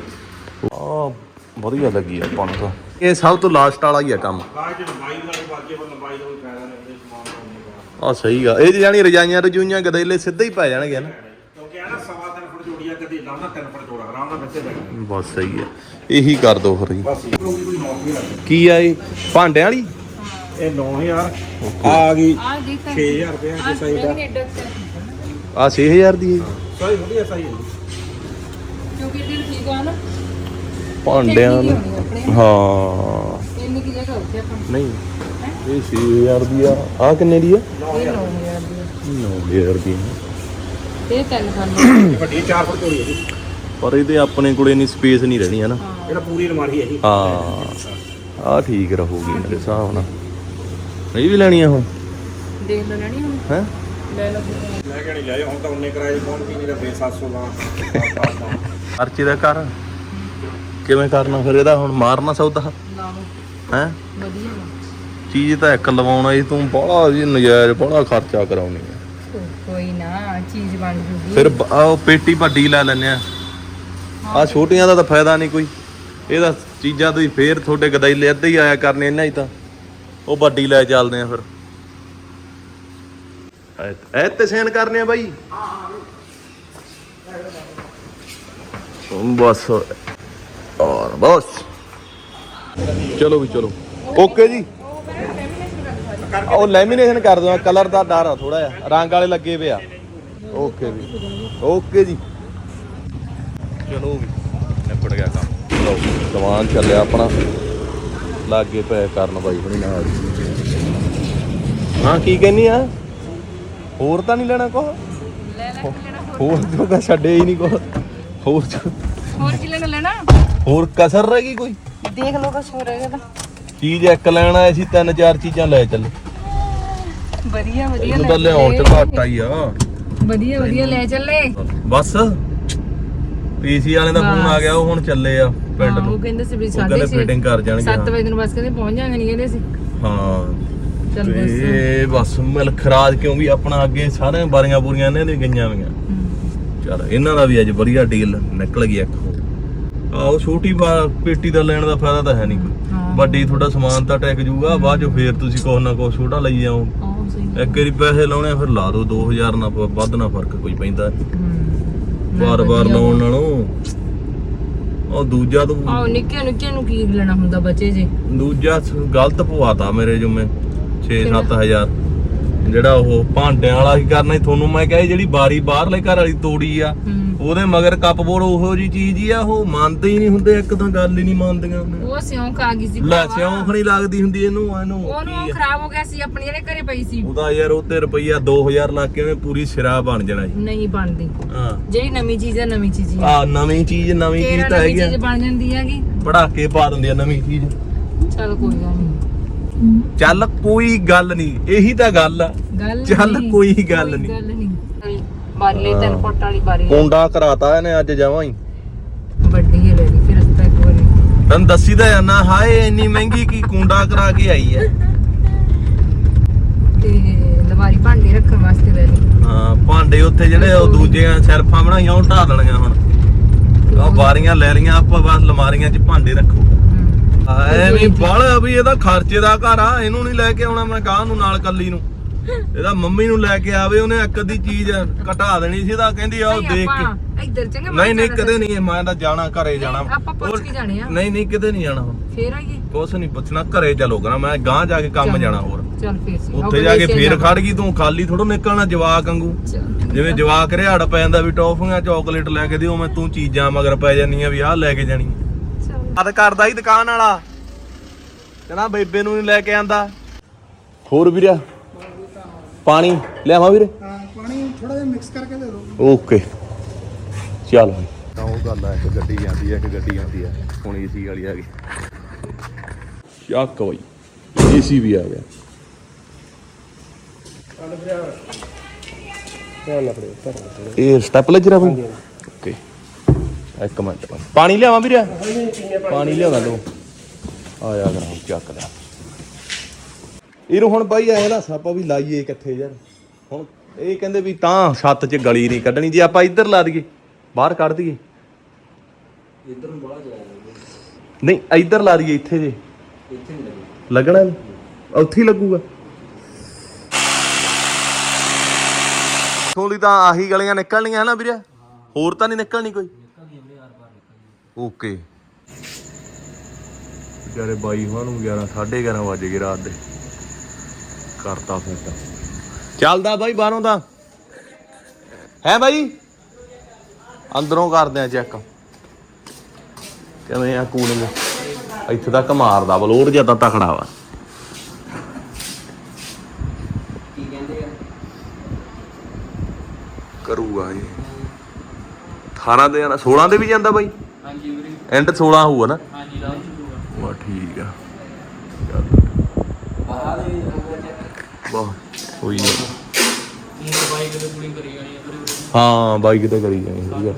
ਆ ਵਧੀਆ ਲੱਗੀ ਆਪਾਂ ਨੂੰ ਤਾਂ ਇਹ ਸਭ ਤੋਂ ਲਾਸਟ ਵਾਲਾ ਹੀ ਆ ਕੰਮ। ਬਾਅਦ ਚ ਲੰਬਾਈ ਵਾਲੇ ਬਾਜੇ ਪਰ ਲੰਬਾਈ ਦਾ ਕੋਈ ਫਾਇਦਾ ਨਹੀਂ ਉਹਦੇ ਸਮਾਨ ਲਾਉਣੇ ਦਾ ਆ ਸਹੀ ਆ। ਇਹ ਜਾਨੀ ਰਜਾਈਆਂ ਰਜੂਈਆਂ ਗਦੇਲੇ ਸਿੱਧੇ ਹੀ ਪੈ ਜਾਣਗੇ ਨਾ। ਕਿਉਂਕਿ ਆ ਨਾ ਸਵਾ 3 ਫੁੱਟ ਚੌੜੀ ਆ ਕਦੇ ਲਾਉਣਾ 3 ਫੁੱਟ ਚੌੜਾ ਆਰਾਮ ਨਾਲ ਬੱਚੇ ਬੈਠੇ ਬਸ ਸਹੀ ਹੈ ਇਹੀ ਕਰ ਦੋ ਫਿਰ ਜੀ। ਬਸ ਇਹ ਕੋਈ ਕੋਈ ਨੌਕ ਨਹੀਂ ਲੱਗਦੀ ਕੀ ਆ ਇਹ? ਭਾਂਡਿਆਂ ਵਾਲੀ? ਇਹ 9000 ਆ ਗਈ। ਆ ਦੇਖ 6000 ਰੁਪਏ ਦੀ। ਸਾਈਜ਼ ਆ 6000 ਦੀ ਹੈ ਸਾਈਜ਼ ਵਧੀਆ ਸਾਈਜ਼ ਹੈ ਜੀ। ਕਿਉਂਕਿ ਦਿਲ ਠੀਕ ਆ ਨਾ। ਭਾਂਡਿਆਂ ਨੂੰ। ਹਾਂ। ਇੰਨੀ ਕੀ ਜਗ੍ਹਾ ਉੱਥੇ ਆਪਾਂ ਨਹੀਂ। ਇਹ 6000 ਦੀ ਆ। ਆ ਕਿੰਨੇ ਦੀ ਆ? ਇਹ 9000 ਦੀ 9000 ਦੀ ਆ। ਇਹ ਤਿੰਨ ਕਰ ਲਓ ਵੱਡੀ 4 ਫੁੱਟ ਚੌੜੀ ਹੈ ਜੀ। ਪਰ ਇਹਦੇ ਆਪਣੇ ਕੋਲੇ ਨਹੀਂ ਸਪੇਸ ਨਹੀਂ ਰਹਿਣੀ ਹੈ ਨਾ? ਇਹਦਾ ਪੂਰੀ ਅਲਮਾਰੀ ਹੈ ਜੀ। ਹਾਂ। ਆ ਠੀਕ ਰਹੂਗੀ ਮੇਰੇ ਹਿਸਾਬ ਨਾਲ। ਇਹ ਵੀ ਲੈਣੀ ਆ ਹੁਣ? ਦੇਖ ਲਓ ਲੈਣੀ ਹੁਣ? ਹੈ? ਲੈ ਲਓ ਲੈ ਕੇ ਨਹੀਂ ਲਿਆਏ ਹੁਣ ਤਾਂ ਉਹਨੇ ਕਿਰਾਏ ਕੌਣ ਕੀ ਨਹੀਂ ਦਾ 700 ਦਾ ਖਰਚੇ ਦਾ ਕਰ ਕਿਵੇਂ ਕਰਨਾ ਫਿਰ ਇਹਦਾ ਹੁਣ? ਮਾਰਨਾ ਸੌਦਾ? ਹੈ? ਵਧੀਆ। ਚੀਜ਼ ਤਾਂ ਇੱਕ ਲਵਾਉਣਾ ਜੀ ਤੂੰ ਬੜਾ ਜੀ ਨਜਾਇਜ਼ ਬੜਾ ਖਰਚਾ ਕਰਾਉਣੀ ਹੈ ਕੋ- ਕੋਈ ਨਾ ਚੀਜ਼ ਬਣ ਜੂਗੀ। ਫਿਰ ਬ- ਆਹ ਉਹ ਪੇਟੀ ਵੱਡੀ ਲੈ ਲੈਨੇ ਆ। ਆ ਛੋਟੀਆਂ ਦਾ ਤਾਂ ਫਾਇਦਾ ਨਹੀਂ ਕੋਈ। ਇਹਦਾ ਚੀਜ਼ਾਂ ਤੁਸੀਂ ਫੇਰ ਤੁਹਾਡੇ ਗਦਾਈਲੇ ਅੱਧੇ ਹੀ ਆਇਆ ਕਰਨੇ ਇਹਨਾਂ ਹੀ ਤਾਂ। ਉਹ ਵੱਡੀ ਲੈ ਚੱਲਦੇ ਆ ਫਿਰ। ਐ ਤੇ ਸੈਨ ਕਰਨੇ ਆ ਬਾਈ। ਬਸ। ਔਰ ਬਸ। ਚਲੋ ਵੀ ਚਲੋ। ਓਕੇ ਜੀ। ਉਹ ਲੈਮੀਨੇਸ਼ਨ ਕਰ ਦੋ ਕਲਰ ਦਾ ਡਰ ਆ ਥੋੜਾ ਜਿਹਾ। ਰੰਗ ਵਾਲੇ ਲੱਗੇ ਪਏ ਆ। ਓਕੇ ਵੀ ਓਕੇ ਜੀ। ਚਲੋ ਵੀ ਨਿਪਟ ਗਿਆ ਕੰਮ। ਲਓ ਸਮਾਨ ਚੱਲਿਆ ਆਪਣਾ। ਲਾਗੇ ਪਏ ਕਰਨ ਬਾਈ ਹੁਣੀ ਨਾਲ। ਹਾਂ ਕੀ ਕਹਿੰਨੀ ਆ? ਹੋਰ ਤਾਂ ਨਹੀਂ ਲੈਣਾ ਕੋ ਲੈ ਲੈ ਕੇ ਲੈਣਾ ਹੋਰ? ਜੋ ਕਾ ਛੱਡੇ ਹੀ ਨਹੀਂ ਕੋ ਹੋਰ ਜੋ- ਹੋਰ ਕੀ ਲੈਣਾ ਲੈਣਾ? ਹੋਰ ਕਸਰ ਰਹਿ ਗਈ ਕੋਈ? ਦੇਖ ਲਓ ਹੋ ਰਿਹਾ ਤਾਂ। ਚੀਜ਼ ਇੱਕ ਲੈਣ ਆਏ ਸੀ ਤਿੰਨ ਚਾਰ ਚੀਜ਼ਾਂ ਲੈ ਚੱਲੇ। ਵਧੀਆ ਵਧੀਆ ਇਹਨੂੰ ਤਾਂ ਲਿਆਉਣ ਚ ਘਾਟਾ ਹੀ ਆ। ਵਧੀਆ ਵਧੀਆ ਲੈ ਚੱਲੇ। ਬਸ। ਪੀਸੀ ਵਾਲੇ ਦਾ ਫੋਨ ਆ ਗਿਆ ਉਹ ਹੁਣ ਚੱਲੇ ਆ ਪਿੰਡ ਹਾਂ, ਨੂੰ। ਉਹ ਕਹਿੰਦੇ ਸੀ ਵੀ ਉਹ ਕਹਿੰਦੇ ਫਿਟਿੰਗ ਕਰ ਜਾਣਗੇ 7 ਵਜੇ ਨੂੰ ਬਸ ਕਹਿੰਦੇ ਪਹੁੰਚ ਜਾਣਗੇ ਨਹੀਂ ਕਹਿੰਦੇ ਸੀ ਹਾਂ। ਚੱਲ ਬਸ। ਤੇ ਬਸ ਮਿਲ ਖਰਾਜ ਕਿਉਂ ਵੀ ਆਪਣਾ ਅੱਗੇ ਸਾਰੇ ਬਾਰੀਆਂ ਬੂਰੀਆਂ ਇਹਨਾਂ ਦੇ ਗਈਆਂ ਹੋਈਆਂ। ਹਮ। ਚਲ ਇਹਨਾਂ ਦਾ ਵੀ ਅੱਜ ਵਧੀਆ ਡੀਲ ਨਿਕਲ ਗਈ ਇੱਕ। ਆਹੋ ਛੋਟੀ ਬਾ- ਪੇਟੀ ਦਾ ਲੈਣ ਦਾ ਫਾਇਦਾ ਤਾਂ ਹੈ ਨਹੀਂ ਕੋਈ। ਹਾਂ। ਵੱਡੀ ਤੁਹਾਡਾ ਸਮਾਨ ਤਾਂ ਟੈਕ ਜੂਗਾ ਬਾਅਦ ਚੋਂ ਫੇਰ ਤੁਸੀਂ ਕੁਛ ਨਾ ਕੁਛ ਛੋਟਾ ਲਈ ਜਾਓ। ਆਹ ਸਹੀ ਇੱਕ ਵਾਰੀ ਪੈਸੇ ਲਾਉਣੇ ਆ, ਫਿਰ ਲਾ ਦਿਓ 2000 ਨਾ ਪ- ਵੱਧ ਨਾ ਫ਼ਰਕ ਕੋਈ ਪੈਂਦਾ। ਹਮ। ਨਾ ਵਾਰ-ਵਾਰ ਵਧੀਆ ਲਾਉਣ ਨਾਲੋਂ। ਉਹ ਦੂਜਾ ਤੂੰ ਆਹ ਨਿੱਕੇ ਨਿੱਕੇ ਨੂੰ ਕੀ ਲੈਣਾ ਹੁੰਦਾ ਬੱਚੇ ਜੇ। ਦੂਜਾ ਸ- ਗਲਤ ਪਵਾਤਾ ਮੇਰੇ ਜੁਮੇ 6-7000 ਜਿਹੜਾ ਉਹ ਭਾਂਡਿਆਂ ਵਾਲਾ ਕੀ ਕਰਨਾ ਸੀ ਤੁਹਾਨੂੰ ਮੈਂ ਕਿਹਾ ਸੀ ਜਿਹੜੀ ਬਾਰੀ ਬਾਹਰਲੇ ਘਰ ਵਾਲੀ ਤੋੜੀ ਆ। ਉਹਦੇ ਮਗਰ ਕੱਪਬੋਰਡ ਉਹੋ ਜੀ ਚੀਜ਼ ਹੀ ਆ ਉਹ ਮੰਨਦੇ ਹੀ ਨਹੀਂ ਹੁੰਦੇ ਇੱਕ ਤਾਂ ਗੱਲ ਹੀ ਨਹੀਂ ਮੰਨਦੀਆਂ ਉਹਨੇ। ਉਹ ਸਿਉਂਕ ਆ ਗਈ ਸੀ ਲੈ ਭਰਾਵਾ। ਸਿਉਂਖ ਨਹੀਂ ਲੱਗਦੀ ਹੁੰਦੀ ਇਹਨੂੰ ਇਹਨੂੰ ਉਹਨੂੰ ਉਹ ਆ। ਖਰਾਬ ਹੋ ਗਿਆ ਸੀ ਆਪਣੀ ਜਿਹੜੇ ਘਰੇ ਪਈ ਸੀ। ਉਹਦਾ ਯਾਰ ਉਹ ਤੇ ਰੁਪਈਆ 2000 ਲਾ ਕੇ ਉਹਨੇ ਪੂਰੀ ਸਿਰਾ ਬਣ ਜਾਣਾ ਜੀ ਨਹੀਂ ਬਣਦੀ। ਹਾਂ। ਜਿਹੜੀ ਨਵੀਂ ਚੀਜ਼ ਹੈ ਨਵੀਂ ਚੀਜ਼ ਹੀ ਹੈ ਆ ਨਵੀਂ ਚੀਜ਼ ਨਵੀਂ ਚੀਜ਼ ਤੇਰਾ ਤਾਂ ਨਵੀਂ ਹੈਗੀ ਚੀਜ਼ ਬਣ ਜਾਂਦੀ ਹੈਗੀ? ਪੜਾਕੇ ਪਾ ਦਿੰਦੇ ਆ ਨਵੀਂ ਚੀਜ਼। ਚਲ ਕੋਈ ਗੱਲ ਨਹੀਂ ਚੱਲ ਕੋਈ ਗੱਲ ਨਹੀਂ ਇਹੀ ਤਾਂ ਗੱਲ ਆ। ਗੱਲ ਚੱਲ ਨਹੀਂ, ਕੋਈ ਗੱਲ ਨਹੀਂ। ਗੱਲ ਨਹੀਂ ਬਾਰੀ ਲਈ ਤਿੰਨ ਫੁੱਟ ਵਾਲੀ ਬਾਰੀ। ਕੁੰਡਾ ਕਰਾਤਾ ਇਹਨੇ ਅੱਜ ਜਮਾਂ ਹੀ। ਵੱਡੀ ਹੀ ਲੈ ਲਈ ਫਿਰ ਅਸੀਂ ਤਾਂ ਇੱਕ ਵਾਰੀ। ਤੈਨੂੰ ਦੱਸੀ ਤਾਂ ਜਾਨਾ ਹਾਏ ਇੰਨੀ ਮਹਿੰਗੀ ਕੀ ਕੁੰਡਾ ਕਰਾ ਕੇ ਆਈ ਹੈ ਤੇ ਲਵਾਰੀ ਭਾਂਡੇ ਰੱਖਣ ਵਾਸਤੇ ਲੈ ਲਈ। ਹਾਂ ਭਾਂਡੇ ਉੱਥੇ ਜਿਹੜੇ ਉਹ ਦੂਜੀਆਂ ਸੈਲਫਾਂ ਬਣਾਈਆਂ ਉਹ ਢਾ ਦੇਣੀਆਂ ਹੁਣ। ਉਹ ਬਾਰੀਆਂ ਲੈ ਲੀਆਂ ਆਪਾਂ ਬਸ ਲਮਾਰੀਆਂ 'ਚ ਭਾਂਡੇ ਰੱਖੋ। ਹਮ। ਐ ਵੀ ਬਲ ਵੀ ਇਹਦਾ ਖਰਚੇ ਦਾ ਘਰ ਆ ਇਹਨੂੰ ਨਹੀਂ ਲੈ ਕੇ ਆਉਣਾ ਮੈਂ ਗਾਂ ਨੂੰ ਨਾਲ ਕੱਲੀ ਨੂੰ। ਇਹਦਾ ਮੰਮੀ ਨੂੰ ਲੈ ਕੇ ਆਵੇ ਉਹਨੇ ਇੱਕ ਅੱਧੀ ਚੀਜ਼ ਘਟਾ ਦੇਣੀ ਸੀ ਤਾਂ ਕਹਿੰਦੀ ਆ ਉਹ ਦੇਖ ਕੇ। ਆਪਾਂ ਇੱਧਰ ਚੰਗਾ ਨਹੀਂ ਨਹੀਂ ਕਦੇ ਨਹੀਂ ਮੈਂ ਤਾਂ ਜਾਣਾ ਘਰੇ ਜਾਣਾ। ਆਪਾਂ ਪੁੱਛ ਕੇ ਜਾਣੇ ਆ। ਨਹੀਂ ਨਹੀਂ ਕਿਤੇ ਨਹੀਂ ਜਾਣਾ। ਫੇਰ ਆਈਏ। ਕੁਛ ਨਹੀਂ ਪੁੱਛਣਾ ਘਰੇ ਚਲੋ ਕਰਾਂ ਮੈਂ ਗਾਂ ਜਾ ਕੇ ਕੰਮ ਜਾਣਾ ਹੋਰ। ਚੱਲ ਫੇਰ ਸੀ ਉੱਥੇ ਜਾ ਕੇ ਫੇਰ ਖੜ ਗਈ ਤੂੰ ਖਾਲੀ ਥੋੜੋ ਨਿਕਲਣਾ ਜਵਾਕ ਵਾਂਗੂ। ਜਿਵੇਂ ਜਵਾਕ ਰਿਹਾੜ ਪੈ ਜਾਂਦਾ ਵੀ ਟੌਫੀਆਂ ਚਾਕਲੇਟ ਲੈ ਕੇ ਦਿਓ ਮੈਂ ਤੂੰ ਚੀਜ਼ਾਂ ਮਗਰ ਪੈ ਜਾਂਦੀਆਂ ਵੀ ਆਹ ਲੈ ਕੇ ਜਾਣੀ। ਅਦ ਕਰਦਾ ਹੀ ਦੁਕਾਨ ਵਾਲਾ। ਕਹਿੰਦਾ ਬੇਬੇ ਨੂੰ ਨਹੀਂ ਲੈ ਕੇ ਆਂਦਾ। ਹੋਰ ਵੀਰਿਆ ਪਾਣੀ ਲਿਆਵਾਂ ਵੀਰੇ? ਹਾਂ ਪਾਣੀ ਥੋੜਾ ਜਿਹਾ ਮਿਕਸ ਕਰਕੇ ਦੇ ਦਿਓ। ਓਕੇ ਚੱਲ ਤਾਂ ਉਹ ਗੱਲ ਆ ਇੱਕ ਗੱਡੀ ਜਾਂਦੀ ਆ ਇੱਕ ਗੱਡੀ ਆਉਂਦੀ ਆ। ਹੁਣ ਏਸੀ ਵਾਲੀ ਆ ਗਈ। ਚੱਕ ਬਈ ਏਸੀ ਵੀ ਆ ਗਿਆ। ਇਹ ਸਟੈਪਲਾਈਜ਼ਰ ਆ ਓਕੇ ਇੱਕ ਮਿੰਟ। ਪਾਣੀ ਲਿਆਵਾਂ ਵੀਰੇ? ਪਾਣੀ ਲਿਆਵਾ ਲੋ ਆਇਆ ਕਰਾਂ ਚੱਕ ਲੈ। ਇਹਨੂੰ ਹੁਣ ਬਾਈ ਐ ਨਾ ਆਪਾਂ ਵੀ ਲਾਈਏ ਕਿੱਥੇ ਯਾਰ। ਹੁਣ ਇਹ ਕਹਿੰਦੇ ਵੀ ਤਾਂ ਛੱਤ 'ਚ ਗਲੀ ਨਹੀਂ ਕੱਢਣੀ ਜੇ ਆਪਾਂ ਇੱਧਰ ਲਾ ਦਈਏ ਬਾਹਰ ਕੱਢ ਦਈਏ। ਇੱਧਰ ਨੂੰ ਬਾਹਰ ਨਹੀਂ ਇੱਧਰ ਲਾ ਦਈਏ ਇੱਥੇ ਜੇ। ਇੱਥੇ ਨਹੀਂ ਲੱਗਣਾ? ਉੱਥੇ ਹੀ ਲੱਗੂਗਾ। ਥੋੜੀ ਤਾਂ ਆਹੀ ਗਲੀਆਂ ਨਿਕਲਣੀਆਂ ਨਾ ਵੀਰੇ। ਹੋਰ ਤਾਂ ਨਹੀਂ ਨਿਕਲਣੀ ਕੋਈ। ਓਕੇ। ਵਿਚਾਰੇ ਬਾਈ ਹੋਣਾ ਨੂੰ 11 11:30 ਵਜ ਗਏ ਰਾਤ ਦੇ। ਕਰਤਾ ਫਿੱਟ ਚੱਲਦਾ ਬਾਈ ਬਾਹਰੋਂ ਤਾਂ। ਹੈ ਬਾਈ? ਅੰਦਰੋਂ ਕਰਦੇ ਆ ਚੈੱਕ ਕਿਵੇਂ ਆ ਕੂਲਿੰਗ। ਇੱਥੇ ਤੱਕ ਮਾਰਦਾ ਬਲੋਰ ਜ਼ਿਆਦਾ ਤਕੜਾ ਵਾ। ਕੀ ਕਹਿੰਦੇ ਆ? ਕਰੂਗਾ ਜੀ 18 ਦੇ ਆ 16 ਦੇ ਵੀ ਜਾਂਦਾ ਬਾਈ। ਐਂਡ 16 ਹੋਊਗਾ ਨਾ? ਹਾਂਜੀ ਵਾ ਠੀਕ ਆ। ਵਾਹ ਹੋਈ ਆ ਬਾਈਕ ਦੇ ਕੁਲਿੰਗ ਕਰੀ ਜਾਣੀ ਹੈ ਬਾਈਕ ਤੇ ਕਰੀ ਜਾਣੀ ਵਧੀਆ